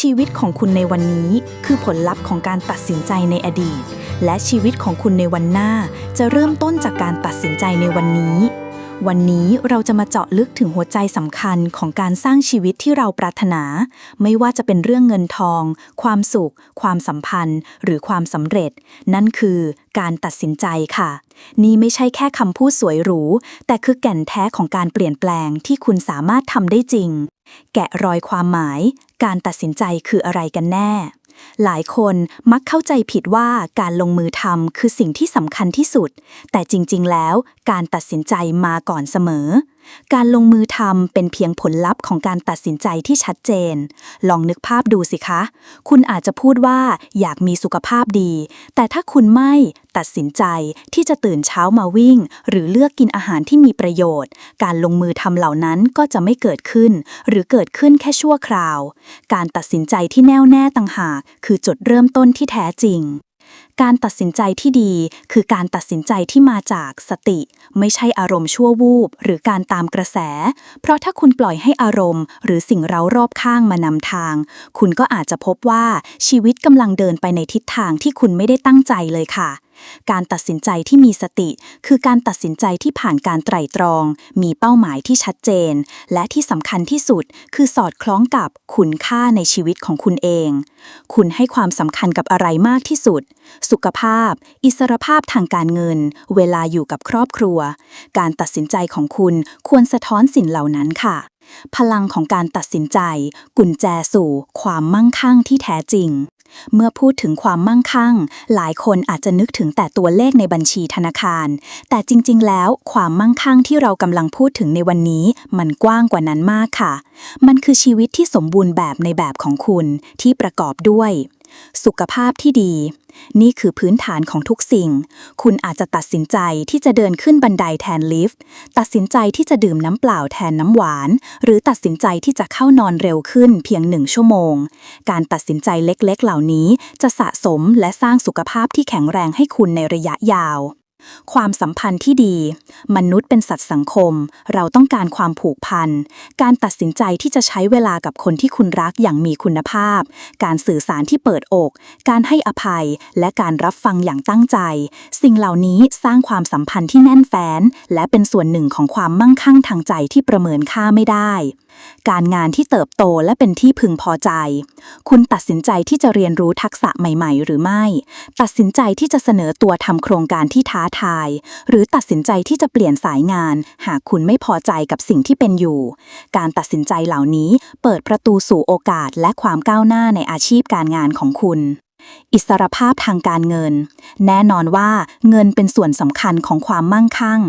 ชีวิตของคุณในวันนี้คือผลลัพธ์ของการตัดสินใจในอดีต และชีวิตของคุณในวันหน้าจะเริ่มต้นจากการตัดสินใจในวันนี้ วันนี้เราจะมาเจาะลึกถึงหัวใจสำคัญของการสร้างชีวิตที่เราปรารถนา ไม่ว่าจะเป็นเรื่องเงินทอง ความสุข ความสัมพันธ์ หรือความสำเร็จ นั่นคือการตัดสินใจค่ะ นี่ไม่ใช่แค่คำพูดสวยหรู แต่คือแก่นแท้ของการเปลี่ยนแปลงที่คุณสามารถทำได้จริง แกะรอยความหมาย การตัดสินใจคืออะไรกันแน่ หลายคนมักเข้าใจผิดว่าการลงมือทำคือสิ่งที่สำคัญที่สุด แต่จริงๆ แล้วการตัดสินใจมาก่อนเสมอ การลงมือทำเป็นเพียงผลลัพธ์ของการตัดสินใจที่ชัดเจน ลองนึกภาพดูสิคะ คุณอาจจะพูดว่าอยากมีสุขภาพดี แต่ถ้าคุณไม่ ตัดสินใจที่จะตื่นเช้ามาวิ่ง หรือเลือกกินอาหารที่มีประโยชน์ การลงมือทำเหล่านั้นก็จะไม่เกิดขึ้น หรือเกิดขึ้นแค่ชั่วคราว การตัดสินใจที่แน่วแน่ต่างหาก คือจุดเริ่มต้นที่แท้จริงการตัดสินใจที่ดีคือการตัดสินใจที่มาจากสติ ไม่ใช่อารมณ์ชั่ววูบ หรือการตามกระแส เพราะถ้าคุณปล่อยให้อารมณ์ หรือสิ่งเร้ารอบข้างมานำทาง คุณก็อาจจะพบว่าชีวิตกำลังเดินไปในทิศทางที่คุณไม่ได้ตั้งใจเลยค่ะ การตัดสินใจที่มีสติ คือการตัดสินใจที่ผ่านการไตร่ตรอง มีเป้าหมายที่ชัดเจน และที่สำคัญที่สุด คือสอดคล้องกับคุณค่าในชีวิตของคุณเอง คุณให้ความสำคัญกับอะไรมากที่สุด สุขภาพ อิสรภาพทางการเงิน เวลาอยู่กับครอบครัว การตัดสินใจของคุณควรสะท้อนสิ่งเหล่านั้นค่ะ พลังของการตัดสินใจ กุญแจสู่ ความมั่งคั่งที่แท้จริง เมื่อพูดถึงความมั่งคั่ง หลายคนอาจจะนึกถึงแต่ตัวเลขในบัญชีธนาคาร แต่จริง ๆ แล้วความมั่งคั่งที่เรากำลังพูดถึงในวันนี้ มันกว้างกว่านั้นมากค่ะ มันคือชีวิตที่สมบูรณ์แบบในแบบของคุณที่ประกอบด้วย สุขภาพที่ดี นี่คือพื้นฐานของทุกสิ่ง คุณอาจจะตัดสินใจที่จะเดินขึ้นบันไดแทนลิฟต์ ตัดสินใจที่จะดื่มน้ำเปล่าแทนน้ำหวาน หรือตัดสินใจที่จะเข้านอนเร็วขึ้นเพียงหนึ่งชั่วโมง การตัดสินใจเล็กๆ เหล่านี้จะสะสมและสร้างสุขภาพที่แข็งแรงให้คุณในระยะยาว ความสัมพันธ์ที่ดี มนุษย์เป็นสัตว์สังคม เราต้องการความผูกพัน การตัดสินใจที่จะใช้เวลากับคนที่คุณรักอย่างมีคุณภาพ การสื่อสารที่เปิดอก การให้อภัย และการรับฟังอย่างตั้งใจ สิ่งเหล่านี้สร้างความสัมพันธ์ที่แน่นแฟ้น และเป็นส่วนหนึ่งของความมั่งคั่งทางใจที่ประเมินค่าไม่ได้ การงานที่เติบโตและเป็นที่พึงพอใจ คุณตัดสินใจที่จะเรียนรู้ทักษะใหม่ ๆ หรือไม่ ตัดสินใจที่จะเสนอตัวทำโครงการที่ท้าทาย หรือตัดสินใจที่จะเปลี่ยนสายงาน หากคุณไม่พอใจกับสิ่งที่เป็นอยู่ การตัดสินใจเหล่านี้เปิดประตูสู่โอกาสและความก้าวหน้าในอาชีพการงานของคุณ อิสรภาพทางการเงิน แน่นอนว่าเงินเป็นส่วนสำคัญของความมั่งคั่ง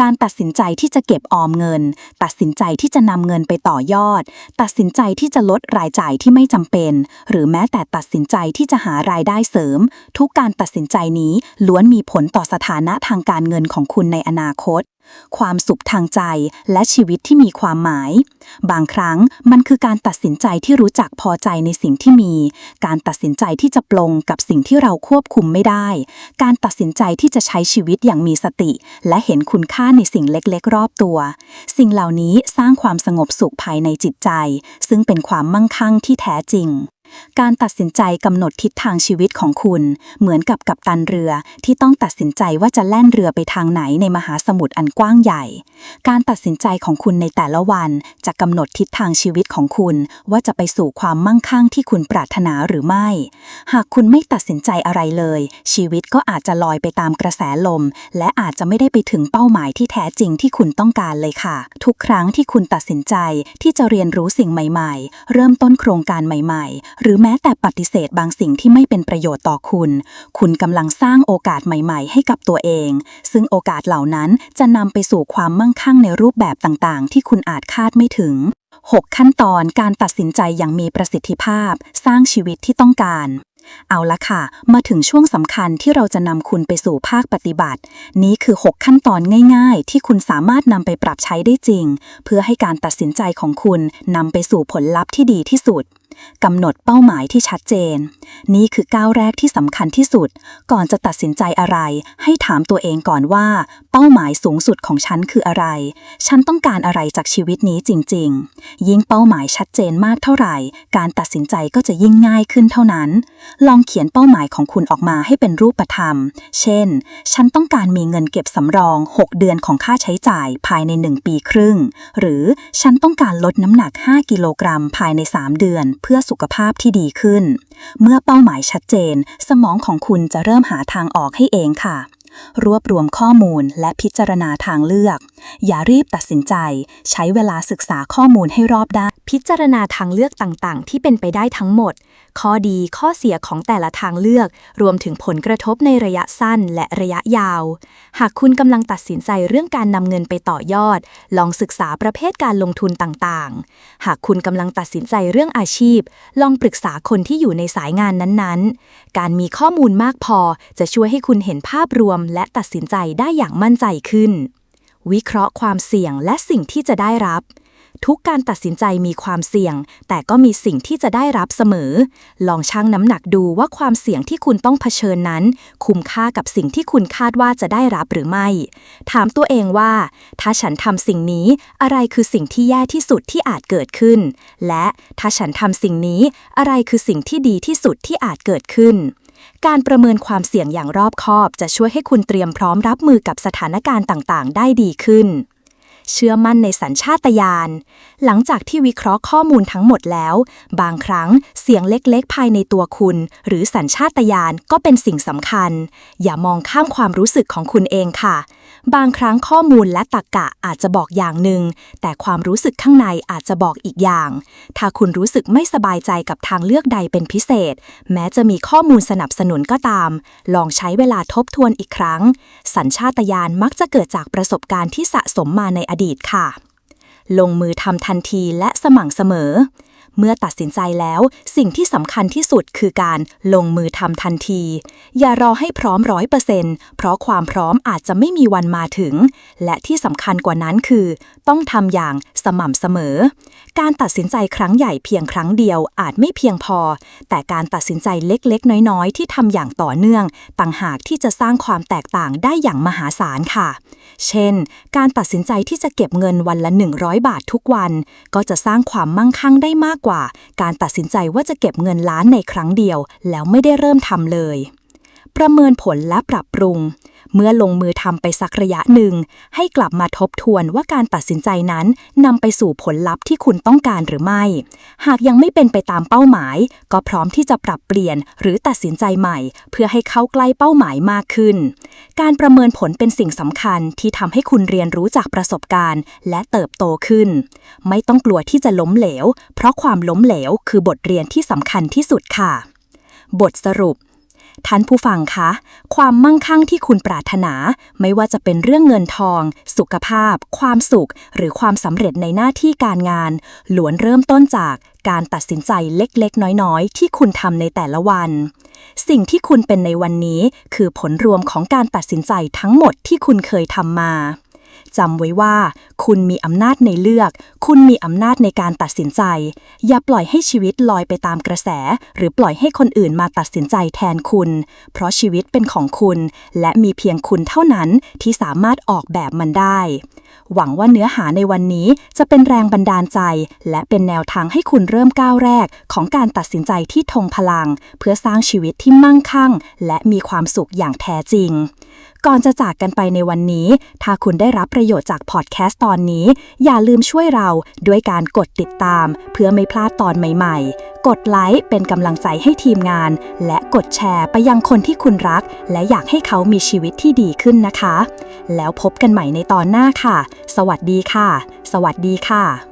การตัดสินใจที่จะเก็บออมเงิน ตัดสินใจที่จะนำเงินไปต่อยอด ตัดสินใจที่จะลดรายจ่ายที่ไม่จำเป็น หรือแม้แต่ตัดสินใจที่จะหารายได้เสริม ทุกการตัดสินใจนี้ล้วนมีผลต่อสถานะทางการเงินของคุณในอนาคต ความสุขทางใจและชีวิตที่มีความหมาย บางครั้งมันคือการตัดสินใจที่รู้จักพอใจในสิ่งที่มี การตัดสินใจที่จะปลงกับสิ่งที่เราควบคุมไม่ได้ การตัดสินใจที่จะใช้ชีวิตอย่างมีสติ และเห็นคุณค่าในสิ่งเล็กๆ รอบตัว สิ่งเหล่านี้สร้างความสงบสุขภายในจิตใจ ซึ่งเป็นความมั่งคั่งที่แท้จริง การตัดสินใจกำหนดทิศทางชีวิตของคุณ เหมือนกับกัปตันเรือที่ต้องตัดสินใจว่าจะแล่นเรือไปทางไหนในมหาสมุทรอันกว้างใหญ่ การตัดสินใจของคุณในแต่ละวัน จะกำหนดทิศทางชีวิตของคุณ ว่าจะไปสู่ความมั่งคั่งที่คุณปรารถนาหรือไม่ หากคุณไม่ตัดสินใจอะไรเลย ชีวิตก็อาจจะลอยไปตามกระแสลม และอาจจะไม่ได้ไปถึงเป้าหมายที่แท้จริงที่คุณต้องการเลยค่ะ ทุกครั้งที่คุณตัดสินใจที่จะเรียนรู้สิ่งใหม่ ๆ เริ่มต้นโครงการใหม่ ๆหรือแม้แต่ปฏิเสธบางสิ่งที่ไม่เป็นประโยชน์ต่อคุณ คุณกำลังสร้างโอกาสใหม่ๆ ให้กับตัวเอง ซึ่งโอกาสเหล่านั้นจะนำไปสู่ความมั่งคั่งในรูปแบบต่างๆ ที่คุณอาจคาดไม่ถึง 6 ขั้นตอนการตัดสินใจอย่างมีประสิทธิภาพ สร้างชีวิตที่ต้องการเอาละค่ะ มาถึงช่วงสำคัญที่เราจะนำคุณไปสู่ภาคปฏิบัติ นี้คือ 6 ขั้นตอนง่าย ๆ ที่คุณสามารถนำไปปรับใช้ได้จริง เพื่อให้การตัดสินใจของคุณนำไปสู่ผลลัพธ์ที่ดีที่สุด กำหนดเป้าหมายที่ชัดเจน นี่คือก้าวแรกที่สำคัญที่สุด ก่อนจะตัดสินใจอะไร ให้ถามตัวเองก่อนว่า เป้าหมายสูงสุดของฉันคืออะไร ฉันต้องการอะไรจากชีวิตนี้จริง ๆ ยิ่งเป้าหมายชัดเจนมากเท่าไหร่ การตัดสินใจก็จะยิ่งง่ายขึ้นเท่านั้น ลองเขียนเป้าหมายของคุณออกมาให้เป็นรูปธรรม เช่น ฉันต้องการมีเงินเก็บสำรอง 6 เดือนของค่าใช้จ่ายภายใน 1 ปีครึ่ง หรือฉันต้องการลดน้ำหนัก 5 กิโลกรัมภายใน 3 เดือนเพื่อสุขภาพที่ดีขึ้น เมื่อเป้าหมายชัดเจน สมองของคุณจะเริ่มหาทางออกให้เองค่ะ รวบรวมข้อมูลและพิจารณาทางเลือก อย่ารีบตัดสินใจ ใช้เวลาศึกษาข้อมูลให้รอบด้านพิจารณาทางเลือกต่างๆ ที่เป็นไปได้ทั้งหมด ข้อดีข้อเสียของแต่ละทางเลือก รวมถึงผลกระทบในระยะสั้นและระยะยาว หากคุณกำลังตัดสินใจเรื่องการนำเงินไปต่อยอด ลองศึกษาประเภทการลงทุนต่างๆ หากคุณกำลังตัดสินใจเรื่องอาชีพ ลองปรึกษาคนที่อยู่ในสายงานนั้นๆ การมีข้อมูลมากพอจะช่วยให้คุณเห็นภาพรวมและตัดสินใจได้อย่างมั่นใจขึ้น วิเคราะห์ความเสี่ยงและสิ่งที่จะได้รับ ทุกการตัดสินใจมีความเสี่ยง แต่ก็มีสิ่งที่จะได้รับเสมอ ลองชั่งน้ำหนักดูว่าความเสี่ยงที่คุณต้องเผชิญนั้น คุ้มค่ากับสิ่งที่คุณคาดว่าจะได้รับหรือไม่ ถามตัวเองว่า ถ้าฉันทำสิ่งนี้อะไรคือสิ่งที่แย่ที่สุดที่อาจเกิดขึ้น และถ้าฉันทำสิ่งนี้อะไรคือสิ่งที่ดีที่สุดที่อาจเกิดขึ้น การประเมินความเสี่ยงอย่างรอบคอบ จะช่วยให้คุณเตรียมพร้อมรับมือกับสถานการณ์ต่างๆ ได้ดีขึ้น เชื่อมั่นในสัญชาตญาณ หลังจากที่วิเคราะห์ข้อมูลทั้งหมดแล้ว บางครั้งเสียงเล็กๆ ภายในตัวคุณ หรือสัญชาตญาณก็เป็นสิ่งสำคัญ อย่ามองข้ามความรู้สึกของคุณเองค่ะ บางครั้งข้อมูลและตรรกะอาจจะบอกอย่างหนึ่ง แต่ความรู้สึกข้างในอาจจะบอกอีกอย่าง ถ้าคุณรู้สึกไม่สบายใจกับทางเลือกใดเป็นพิเศษ แม้จะมีข้อมูลสนับสนุนก็ตาม ลองใช้เวลาทบทวนอีกครั้ง สัญชาตญาณมักจะเกิดจากประสบการณ์ที่สะสมมาในอดีตค่ะ ลงมือทำทันทีและสม่ำเสมอ เมื่อตัดสินใจแล้ว สิ่งที่สำคัญที่สุดคือการลงมือทำทันที อย่ารอให้พร้อมร้อยเปอร์เซ็นต์เพราะความพร้อมอาจจะไม่มีวันมาถึง และที่สำคัญกว่านั้นคือ ต้องทำอย่างสม่ำเสมอ การตัดสินใจครั้งใหญ่เพียงครั้งเดียวอาจไม่เพียงพอ แต่การตัดสินใจเล็กๆ น้อยๆ ที่ทำอย่างต่อเนื่อง ต่างหากที่จะสร้างความแตกต่างได้อย่างมหาศาลค่ะ เช่น การตัดสินใจที่จะเก็บเงินวันละ 100 บาททุกวัน ก็จะสร้างความมั่งคั่งได้มากกว่ากว่า การตัดสินใจว่าจะเก็บเงินล้านในครั้งเดียว แล้วไม่ได้เริ่มทำเลย ประเมินผลและปรับปรุง เมื่อลงมือทำไปสักระยะหนึ่ง ให้กลับมาทบทวนว่าการตัดสินใจนั้นนำไปสู่ผลลัพธ์ที่คุณต้องการหรือไม่ หากยังไม่เป็นไปตามเป้าหมาย ก็พร้อมที่จะปรับเปลี่ยนหรือตัดสินใจใหม่ เพื่อให้เข้าใกล้เป้าหมายมากขึ้น การประเมินผลเป็นสิ่งสำคัญที่ทำให้คุณเรียนรู้จากประสบการณ์ และเติบโตขึ้น ไม่ต้องกลัวที่จะล้มเหลว เพราะความล้มเหลว คือบทเรียนที่สำคัญที่สุดค่ะ บทสรุป ท่านผู้ฟังคะ ความมั่งคั่งที่คุณปรารถนา ไม่ว่าจะเป็นเรื่องเงินทอง สุขภาพ ความสุข หรือความสำเร็จในหน้าที่การงานล้วนเริ่มต้นจากการตัดสินใจเล็กๆ น้อยๆ ที่คุณทำในแต่ละวัน สิ่งที่คุณเป็นในวันนี้ คือผลรวมของการตัดสินใจทั้งหมดที่คุณเคยทำมา จำไว้ว่า คุณมีอำนาจในเลือก คุณมีอำนาจในการตัดสินใจ อย่าปล่อยให้ชีวิตลอยไปตามกระแส หรือปล่อยให้คนอื่นมาตัดสินใจแทนคุณ เพราะชีวิตเป็นของคุณ และมีเพียงคุณเท่านั้นที่สามารถออกแบบมันได้ หวังว่าเนื้อหาในวันนี้จะเป็นแรงบันดาลใจ และเป็นแนวทางให้คุณเริ่มก้าวแรก ของการตัดสินใจที่ทงพลัง เพื่อสร้างชีวิตที่มั่งคั่ง และมีความสุขอย่างแท้จริงก่อนจะจากกันไปในวันนี้ ถ้าคุณได้รับประโยชน์จากพอดแคสต์ตอนนี้ อย่าลืมช่วยเราด้วยการกดติดตาม เพื่อไม่พลาดตอนใหม่ ๆ กดไลค์เป็นกำลังใจให้ทีมงาน และกดแชร์ไปยังคนที่คุณรัก และอยากให้เขามีชีวิตที่ดีขึ้นนะคะ แล้วพบกันใหม่ในตอนหน้าค่ะ สวัสดีค่ะ สวัสดีค่ะ